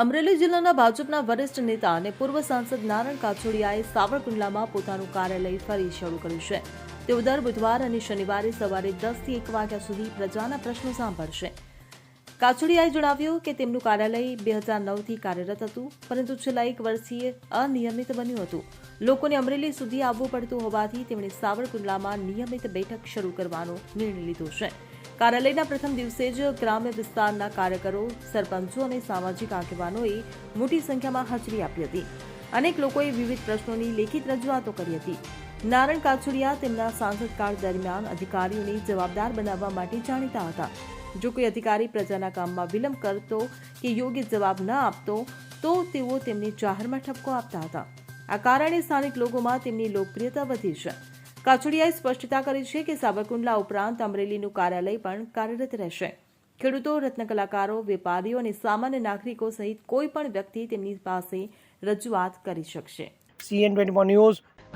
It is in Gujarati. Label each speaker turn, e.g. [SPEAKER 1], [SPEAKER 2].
[SPEAKER 1] અમરેલી જિલ્લાના ભાજપના વરિષ્ઠ નેતા અને પૂર્વ સાંસદ નારણ કાછોડિયાએ સાવરકુંડલામાં પોતાનું કાર્યાલય ફરી શરૂ કર્યું છે. તેઓ દર બુધવાર અને શનિવારે સવારે દસથી એક વાગ્યા સુધી પ્રજાના પ્રશ્નો સાંભળશે. કાછોડિયાએ જણાવ્યું કે તેમનું કાર્યાલય બે હજાર નવથી કાર્યરત હતું, પરંતુ છેલ્લા એક વર્ષથી અનિયમિત બન્યું હતું. લોકોને અમરેલી સુધી આવવું પડતું હોવાથી તેમણે સાવરકુંડલામાં નિયમિત બેઠક શરૂ કરવાનો નિર્ણય લીધો છે. કાર્યાલયના પ્રથમ દિવસે જ ગ્રામ્ય વિસ્તારના કાર્યકરો, સરપંચો અને સામાજિક આગેવાનોએ મોટી સંખ્યામાં હાજરી આપી હતી. અનેક લોકોએ વિવિધ પ્રશ્નોની લેખિત રજૂઆતો કરી હતી. નારણ કાછોડિયા તેમના સાંસદકાળ દરમિયાન અધિકારીઓને જવાબદાર બનાવવા માટે જાણીતા હતા. જો કોઈ અધિકારી પ્રજાના કામમાં વિલંબ કરતો કે યોગ્ય જવાબ ન આપતો, તો તેઓ તેમને જાહેરમાં ઠપકો આપતા હતા. આ કારણે સ્થાનિક લોકોમાં તેમની લોકપ્રિયતા વધી છે. કાછડિયાએ સ્પષ્ટતા કરી છે કે સાબરકુંડલા ઉપરાંત અમરેલીનું કાર્યાલય પણ કાર્યરત રહેશે. ખેડૂતો, રત્ન કલાકારો, વેપારીઓ અને સામાન્ય નાગરિકો સહિત કોઈ પણ વ્યક્તિ તેમની પાસે રજૂઆત કરી શકશે.
[SPEAKER 2] CN twenty news